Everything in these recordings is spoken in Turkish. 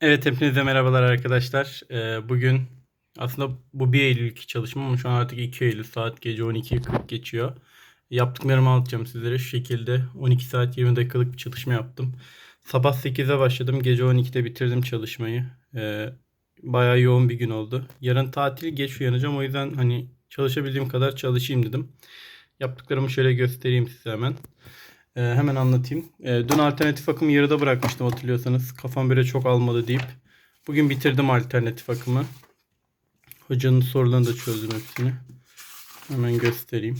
Evet hepinize merhabalar arkadaşlar. Ee, bugün aslında bu 1 Eylül'ki çalışma ama şu an artık 2 Eylül saat gece 12.40 geçiyor. Yaptıklarımı anlatacağım sizlere şu şekilde 12 saat 20 dakikalık bir çalışma yaptım. Sabah 8'de başladım gece 12'de bitirdim çalışmayı. Ee, bayağı yoğun bir gün oldu. Yarın tatil geç uyanacağım o yüzden hani çalışabildiğim kadar çalışayım dedim. Yaptıklarımı şöyle göstereyim size hemen. Ee, hemen anlatayım. Ee, dün alternatif akımı yarıda bırakmıştım hatırlıyorsanız. Kafam böyle çok almadı deyip. Bugün bitirdim alternatif akımı. Hocanın sorularını da çözdüm hepsini. Hemen göstereyim.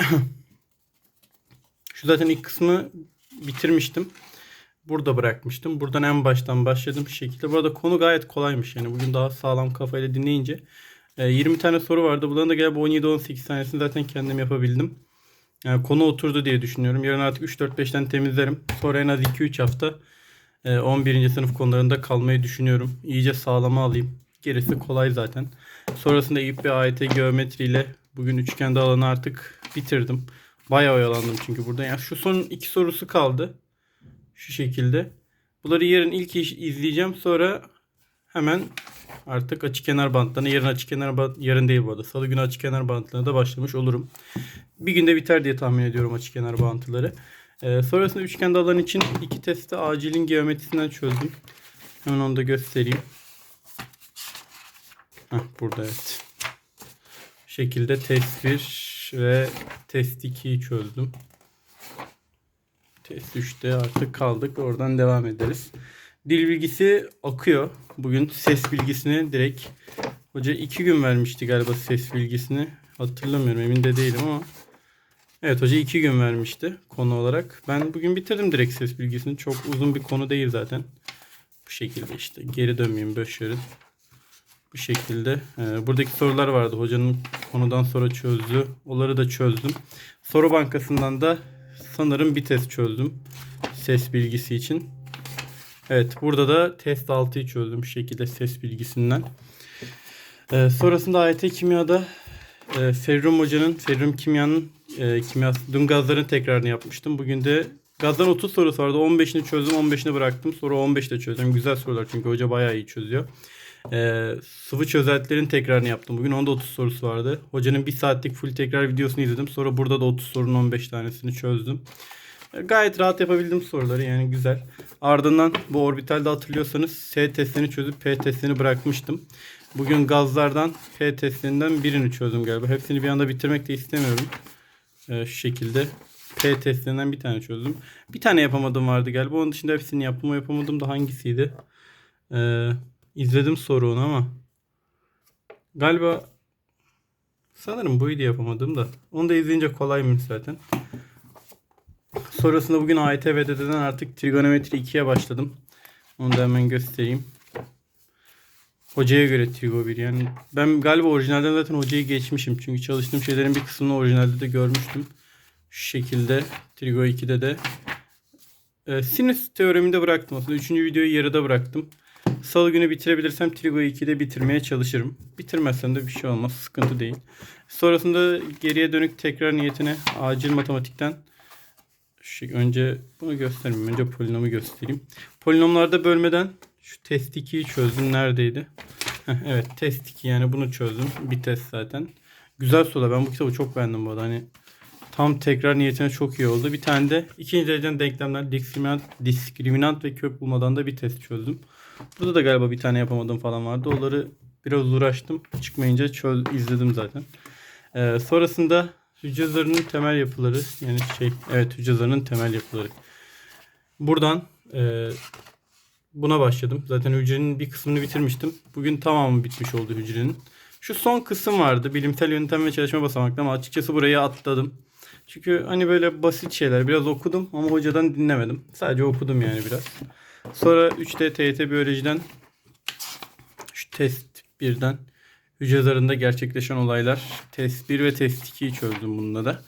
Şu zaten ilk kısmı bitirmiştim. Burada bırakmıştım. Buradan en baştan başladım bir şekilde. Bu arada konu gayet kolaymış. Yani bugün daha sağlam kafayla dinleyince. Ee, 20 tane soru vardı. Bunların da galiba 17-18 tanesini zaten kendim yapabildim. Yani konu oturdu diye düşünüyorum. Yarın artık 3-4-5'ten temizlerim. Sonra en az 2-3 hafta e, 11. sınıf konularında kalmayı düşünüyorum. İyice sağlama alayım. Gerisi kolay zaten. Sonrasında İP ve AYT geometriyle bugün üçgende alanı artık bitirdim. Bayağı oyalandım çünkü burada. Yani şu son iki sorusu kaldı. Şu şekilde. Bunları yarın ilk izleyeceğim. Sonra hemen artık açık kenar bantlarına yarın açık kenar bant yarın değil bu arada. Salı günü açık kenar bantlarına da başlamış olurum. Bir günde biter diye tahmin ediyorum açık kenar bağıntıları. Ee, sonrasında üçgen alan için iki testi acilin geometrisinden çözdüm. Hemen onu da göstereyim. Heh, burada evet. Bu şekilde test 1 ve test 2'yi çözdüm. Test 3'te artık kaldık. Oradan devam ederiz. Dil bilgisi akıyor. Bugün ses bilgisini direkt hoca 2 gün vermişti galiba ses bilgisini. Hatırlamıyorum emin de değilim ama Evet hoca iki gün vermişti konu olarak. Ben bugün bitirdim direkt ses bilgisini. Çok uzun bir konu değil zaten. Bu şekilde işte. Geri dönmeyeyim boş. Bu şekilde. Ee, buradaki sorular vardı. Hocanın konudan sonra çözdü. Onları da çözdüm. Soru bankasından da sanırım bir test çözdüm. Ses bilgisi için. Evet burada da test 6'yı çözdüm bu şekilde ses bilgisinden. Ee, sonrasında AYT kimyada e, Ferrum hocanın, Ferrum kimyanın e, kimya, dün gazların tekrarını yapmıştım. Bugün de gazdan 30 sorusu vardı. 15'ini çözdüm, 15'ini bıraktım. Sonra 15'te çözdüm. Güzel sorular çünkü hoca bayağı iyi çözüyor. E, sıvı çözeltilerin tekrarını yaptım. Bugün onda 30 sorusu vardı. Hocanın 1 saatlik full tekrar videosunu izledim. Sonra burada da 30 sorunun 15 tanesini çözdüm. Gayet rahat yapabildim soruları yani güzel. Ardından bu orbitalde hatırlıyorsanız S testini çözüp P testini bırakmıştım. Bugün gazlardan P testinden birini çözdüm galiba. Hepsini bir anda bitirmek de istemiyorum. Ee, şu şekilde P testinden bir tane çözdüm. Bir tane yapamadım vardı galiba. Onun dışında hepsini yaptım. O yapamadım da hangisiydi? Ee, izledim soruğunu ama galiba sanırım buydu yapamadım da. Onu da izleyince kolaymış zaten. Sonrasında bugün AYT VDD'den artık trigonometri 2'ye başladım. Onu da hemen göstereyim. Hocaya göre Trigo 1 yani. Ben galiba orijinalden zaten hocayı geçmişim. Çünkü çalıştığım şeylerin bir kısmını orijinalde de görmüştüm. Şu şekilde Trigo 2'de de. E, sinüs teoreminde bıraktım aslında. Üçüncü videoyu yarıda bıraktım. Salı günü bitirebilirsem Trigo 2'de bitirmeye çalışırım. Bitirmezsem de bir şey olmaz. Sıkıntı değil. Sonrasında geriye dönük tekrar niyetine acil matematikten şu şey, önce bunu göstermeyeyim. Önce polinomu göstereyim. Polinomlarda bölmeden şu test 2'yi çözdüm. Neredeydi? Heh, evet test 2 yani bunu çözdüm. Bir test zaten. Güzel soru. Ben bu kitabı çok beğendim bu arada. Hani tam tekrar niyetine çok iyi oldu. Bir tane de ikinci dereceden denklemler diskriminant, diskriminant ve kök bulmadan da bir test çözdüm. Burada da galiba bir tane yapamadım falan vardı. Onları biraz uğraştım. Çıkmayınca çöz, izledim zaten. Ee, sonrasında hücre zarının temel yapıları yani şey evet hücre zarının temel yapıları. Buradan e, buna başladım. Zaten hücrenin bir kısmını bitirmiştim. Bugün tamamı bitmiş oldu hücrenin. Şu son kısım vardı. Bilimsel yöntem ve çalışma basamakları ama açıkçası burayı atladım. Çünkü hani böyle basit şeyler biraz okudum ama hocadan dinlemedim. Sadece okudum yani biraz. Sonra 3D TYT biyolojiden şu test birden hücre zarında gerçekleşen olaylar. Test 1 ve test 2'yi çözdüm bununla da.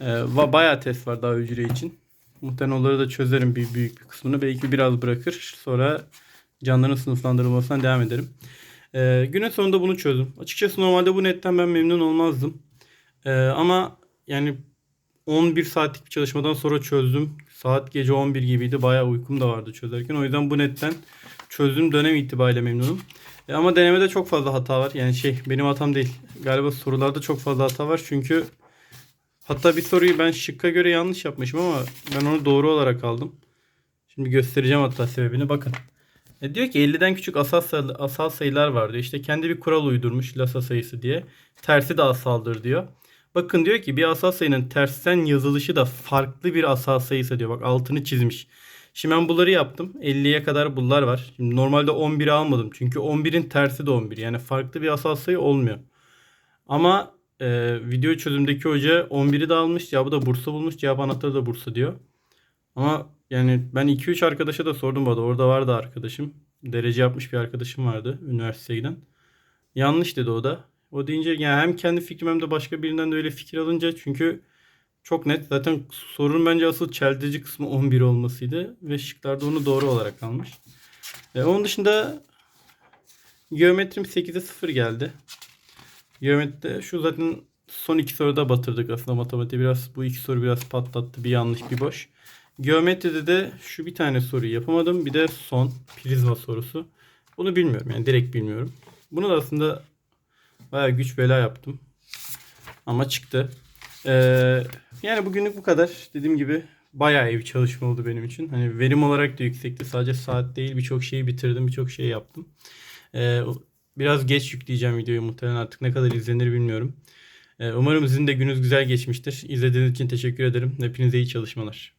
Ee, bayağı test var daha hücre için. Muhtemelen onları da çözerim bir büyük bir kısmını. Belki biraz bırakır. Sonra canlıların sınıflandırılmasına devam ederim. Ee, günün sonunda bunu çözdüm. Açıkçası normalde bu netten ben memnun olmazdım. Ee, ama yani 11 saatlik bir çalışmadan sonra çözdüm. Saat gece 11 gibiydi. Bayağı uykum da vardı çözerken. O yüzden bu netten çözdüğüm dönem itibariyle memnunum. E ama denemede çok fazla hata var. Yani şey benim hatam değil. Galiba sorularda çok fazla hata var. Çünkü hatta bir soruyu ben şıkka göre yanlış yapmışım ama ben onu doğru olarak aldım. Şimdi göstereceğim hatta sebebini. Bakın. E diyor ki 50'den küçük asal, sayı- asal sayılar var diyor. İşte kendi bir kural uydurmuş Lassa sayısı diye. Tersi de asaldır diyor. Bakın diyor ki bir asal sayının tersten yazılışı da farklı bir asal sayısı diyor. Bak altını çizmiş. Şimdi ben bunları yaptım. 50'ye kadar bunlar var. Şimdi normalde 11'i almadım. Çünkü 11'in tersi de 11. Yani farklı bir asal sayı olmuyor. Ama e, video çözümdeki hoca 11'i de almış. Cevabı da Bursa bulmuş. Cevap anahtarı da Bursa diyor. Ama yani ben 2-3 arkadaşa da sordum bu arada. Orada vardı arkadaşım. Derece yapmış bir arkadaşım vardı üniversiteye giden. Yanlış dedi o da. O deyince yani hem kendi fikrim hem de başka birinden de öyle fikir alınca çünkü çok net. Zaten sorunun bence asıl çeldirici kısmı 11 olmasıydı. Ve şıklarda onu doğru olarak almış. E, onun dışında geometrim 8'e 0 geldi. Geometride şu zaten son iki soruda batırdık aslında matematiği biraz. Bu iki soru biraz patlattı. Bir yanlış bir boş. Geometride de şu bir tane soruyu yapamadım. Bir de son prizma sorusu. Bunu bilmiyorum yani direkt bilmiyorum. Bunu da aslında bayağı güç bela yaptım. Ama çıktı. Ee, yani bugünlük bu kadar. Dediğim gibi bayağı iyi bir çalışma oldu benim için. Hani verim olarak da yüksekti. Sadece saat değil birçok şeyi bitirdim. Birçok şey yaptım. Ee, biraz geç yükleyeceğim videoyu muhtemelen artık ne kadar izlenir bilmiyorum. Ee, umarım sizin de gününüz güzel geçmiştir. İzlediğiniz için teşekkür ederim. Hepinize iyi çalışmalar.